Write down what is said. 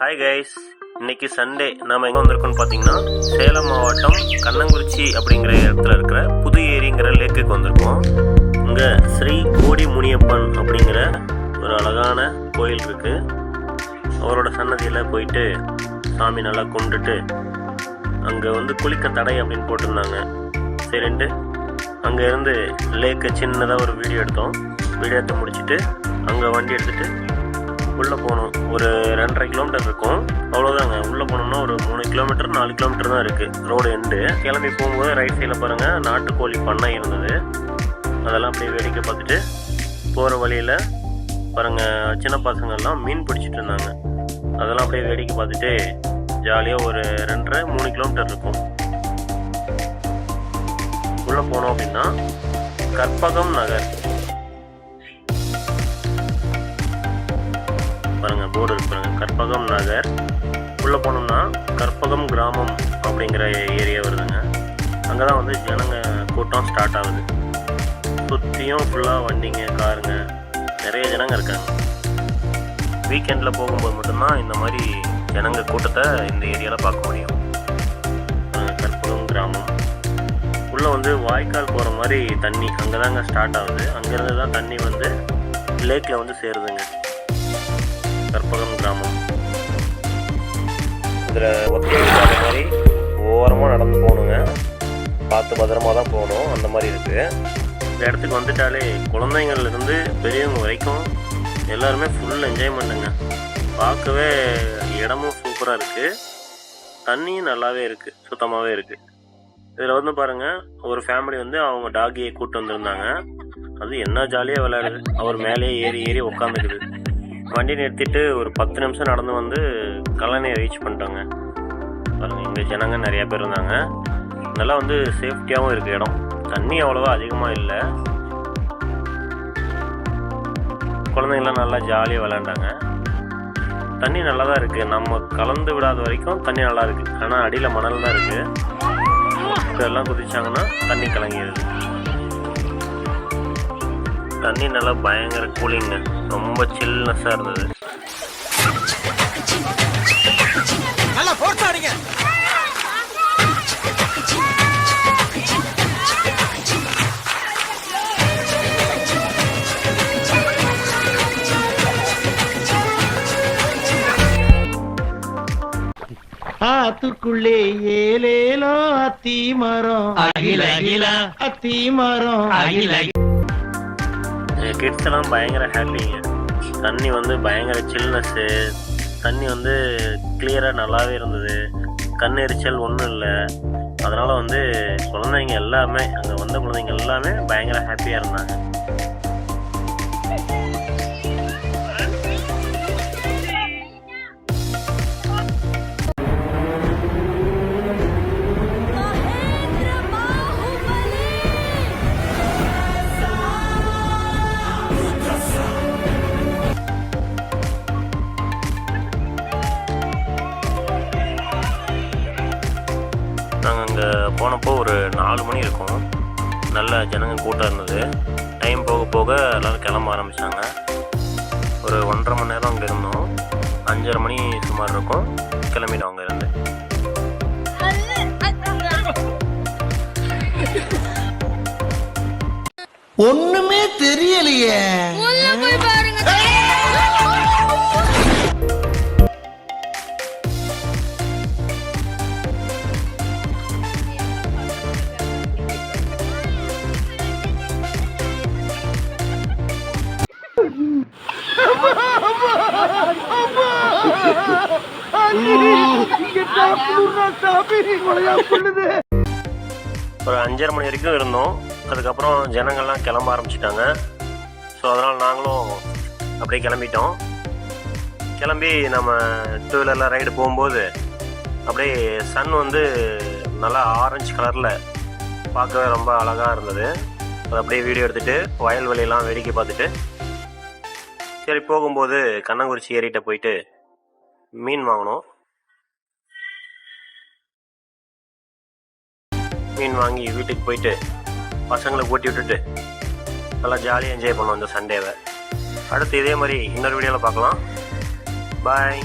Hi guys இன்னைக்கு Sunday நம்ம எங்கே வந்திருக்கோம்னு பார்த்தீங்கன்னா சேலம் மாவட்டம் கண்ணங்குறிச்சி அப்படிங்கிற இடத்துல இருக்கிற புது ஏரிங்கிற லேக்குக்கு வந்திருக்கோம். இங்கே ஸ்ரீ கோடி முனியப்பன் அப்படிங்கிற ஒரு அழகான கோயில் இருக்குது அவரோட சன்னதியில் போயிட்டு சாமி நல்லா கும்பிட்டுட்டு அங்கே வந்து குளிக்க தடை அப்படின்னு போட்டிருந்தாங்க. சரின்ட்டு அங்கேருந்து லேக்கு சின்னதாக ஒரு வீடியோ எடுத்தோம். வீடியோ எடுத்து முடிச்சுட்டு அங்கே வண்டி எடுத்துகிட்டு உள்ளே போனோம். ஒரு ரெண்டரை கிலோமீட்டர் இருக்கும். அவ்வளோதாங்க உள்ளே போனோம்னா ஒரு மூணு கிலோமீட்டர் நாலு கிலோமீட்டர் தான் இருக்குது ரோடு எண்டு கிளம்பி போகும்போது ரைட் சைடில் பாருங்கள் நாட்டுக்கோழி பண்ணை இருந்தது. அதெல்லாம் அப்படியே வேடிக்கை பார்த்துட்டு போகிற வழியில் பாருங்கள் சின்ன பசங்கள்லாம் மீன் பிடிச்சிட்டு இருந்தாங்க. அதெல்லாம் அப்படியே வேடிக்கை பார்த்துட்டு ஜாலியாக ஒரு ரெண்டரை மூணு கிலோமீட்டர் இருக்கும். உள்ளே போனோம் அப்படின்னா கற்பகம் நகர். பாருங்க போர்டு இருக்கு பாருங்க. கற்பகம் நகர். உள்ளே போனோம்னா கற்பகம் கிராமம் அப்படிங்கிற ஏரியா வருதுங்க. அங்கே தான் வந்து ஜனங்க கூட்டம் ஸ்டார்ட் ஆகுது. சுற்றியும் ஃபுல்லாக வண்டிங்க காருங்க. நிறைய ஜனங்க இருக்காங்க. வீக்கெண்டில் போகும்போது மட்டும்தான் இந்த மாதிரி ஜனங்க கூட்டத்தை இந்த ஏரியாவில் பார்க்க முடியும். கற்பகம் கிராமம். உள்ளே வந்து வாய்க்கால் போகிற மாதிரி தண்ணி அங்கே தாங்க ஸ்டார்ட் ஆகுது. அங்கேருந்து தான் தண்ணி வந்து லேக்கில் வந்து சேருதுங்க. கற்பகம் கிராமம். இதில் ஒத்தையடி பாதை மாதிரி ஓரமாக நடந்து போகணுங்க. பார்த்து பத்திரமா தான் போகணும் அந்த மாதிரி இருக்குது இந்த இடத்துக்கு வந்துட்டாலே குழந்தைங்கள்லேருந்து பெரியவங்க வரைக்கும் எல்லாருமே ஃபுல் என்ஜாய்மெண்ட்டுங்க பார்க்கவே இடமும் சூப்பராக இருக்குது தண்ணியும் நல்லாவே இருக்குது சுத்தமாகவே இருக்குது இதில் வந்து பாருங்கள் ஒரு ஃபேமிலி வந்து அவங்க டாகியை கூப்பிட்டு வந்திருந்தாங்க. அது என்ன ஜாலியாக விளையாடுது. அவர் மேலேயே ஏறி ஏறி உட்காந்துக்குது வண்டி நிறுத்திட்டு ஒரு பத்து நிமிஷம் நடந்து வந்து கல்லணையை ரீச் பண்ணிட்டோங்க. பாருங்கள் இங்கே ஜனங்க நிறையா பேர் இருந்தாங்க. நல்லா வந்து சேஃப்டியாகவும் இருக்குது இடம். தண்ணி அவ்வளோவா அதிகமாக இல்லை. குழந்தைங்களாம் நல்லா ஜாலியாக விளையாண்டாங்க. தண்ணி நல்லா தான் இருக்குது நம்ம கலந்து விடாத வரைக்கும் தண்ணி நல்லா இருக்குது ஆனால் அடியில் மணல் தான் இருக்குது எல்லாம் குதிச்சாங்கன்னா தண்ணி கலங்கிடுது தண்ணி நல்லா பயங்கர கூலிங்க. ரொம்ப சில்னஸாக இருந்தது. நல்லா போர்ஸ் ஆடுங்க ஆத்துக்குள்ளே ஏலேலோ அத்தி மரம். அகில அகில. அத்தி மரம். அகில. கிட்ஸ் எல்லாம் பயங்கர ஹாப்பிங்க தண்ணி வந்து பயங்கர சில்னஸ்ஸு தண்ணி வந்து கிளியராக நல்லாவே இருந்தது. கண் எரிச்சல் ஒன்றும் இல்லை. அதனால் வந்து குழந்தைங்க எல்லாமே அங்கே வந்த குழந்தைங்க எல்லாமே பயங்கர ஹாப்பியாக இருந்தாங்க. போனப்போ ஒரு நாலு மணி இருக்கும். நல்ல ஜனங்க கூட்டம் இருந்தது. டைம் போக போக எல்லோரும் கிளம்ப ஆரம்பித்தாங்க ஒரு ஒன்றரை மணி நேரம் அங்கே இருந்தோம். அஞ்சரை மணி சுமார் இருக்கும். கிளம்பிட்டோம் அங்கே இருந்து ஒண்ணுமே தெரியலையே. ஒரு அஞ்சரை மணி வரைக்கும் இருந்தோம். அதுக்கப்புறம் ஜனங்கள்லாம் கிளம்ப ஆரம்பிச்சிட்டாங்க. ஸோ அதனால் நாங்களும் அப்படியே கிளம்பிட்டோம். கிளம்பி நம்ம டூ வீலரில் ரைடு போகும்போது அப்படியே சன் வந்து நல்லா ஆரஞ்சு கலரில் பார்க்கவே ரொம்ப அழகாக இருந்தது. அது அப்படியே வீடியோ எடுத்துகிட்டு வயல்வெளியெல்லாம் வேடிக்கை பார்த்துட்டு சரி போகும்போது கண்ணங்குறிச்சி ஏரிட்ட போயிட்டு மீன் வாங்கினோம் மீன் வாங்கி வீட்டுக்கு போயிட்டு பசங்களை கூட்டி விட்டுட்டு நல்லா ஜாலியாக என்ஜாய் பண்ணோம் இந்த சண்டேவை அடுத்து இதே மாதிரி இன்னொரு வீடியோவில் பார்க்கலாம். பாய்